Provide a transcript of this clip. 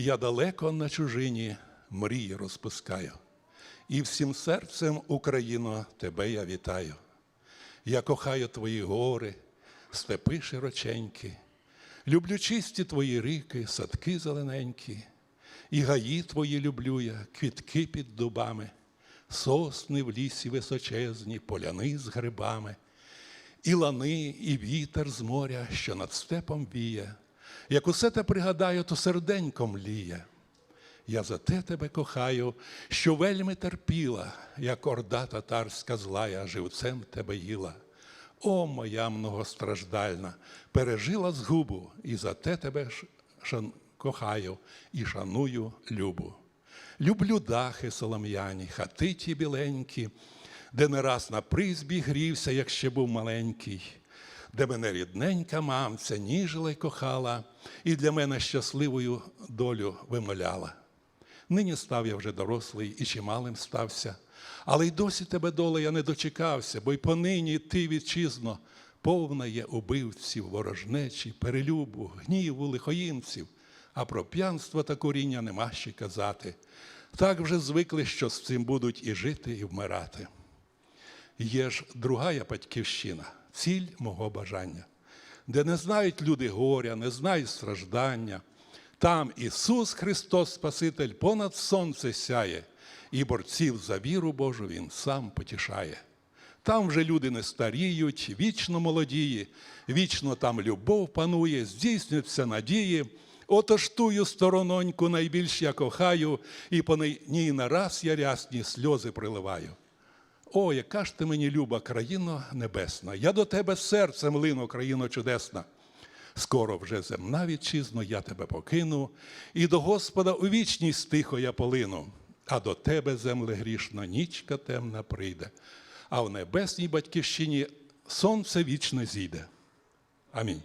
Я далеко на чужині мрії розпускаю, і всім серцем, Україно, тебе я вітаю. Я кохаю твої гори, степи широченькі, люблю чисті твої ріки, садки зелененькі, і гаї твої люблю я, квітки під дубами, сосни в лісі височезні, поляни з грибами, і лани, і вітер з моря, що над степом віє. Як усе те пригадаю, то серденько мліє. Я за те тебе кохаю, що вельми терпіла, як орда татарська злая, живцем тебе їла. О, моя многостраждальна, пережила згубу, і за те тебе шан... кохаю і шаную любу. Люблю дахи солом'яні, хати ті біленькі, де не раз на призбі грівся, як ще був маленький, де мене рідненька мамця ніжила й кохала, і для мене щасливою долю вимоляла. Нині став я вже дорослий і чималим стався, але й досі тебе доле я не дочекався, бо й понині ти, вітчизно, повна є убивців, ворожнечі, перелюбу, гніву, лихоїмців, а про п'янство та коріння нема ще казати. Так вже звикли, що з цим будуть і жити, і вмирати. Є ж другая батьківщина, ціль мого бажання, де не знають люди горя, не знають страждання. Там Ісус Христос Спаситель понад сонце сяє, і борців за віру Божу Він сам потішає. Там вже люди не старіють, вічно молодії, вічно там любов панує, здійснюються надії. Отож тую сторононьку найбільш я кохаю, і по ній нараз я рясні сльози приливаю. О, яка ж ти мені люба країно небесна, я до тебе серцем лину, країно чудесна. Скоро вже земна вітчизно, я тебе покину, і до Господа у вічність тихо я полину, а до тебе, земле грішна, нічка темна прийде, а в небесній батьківщині сонце вічне зійде. Амінь.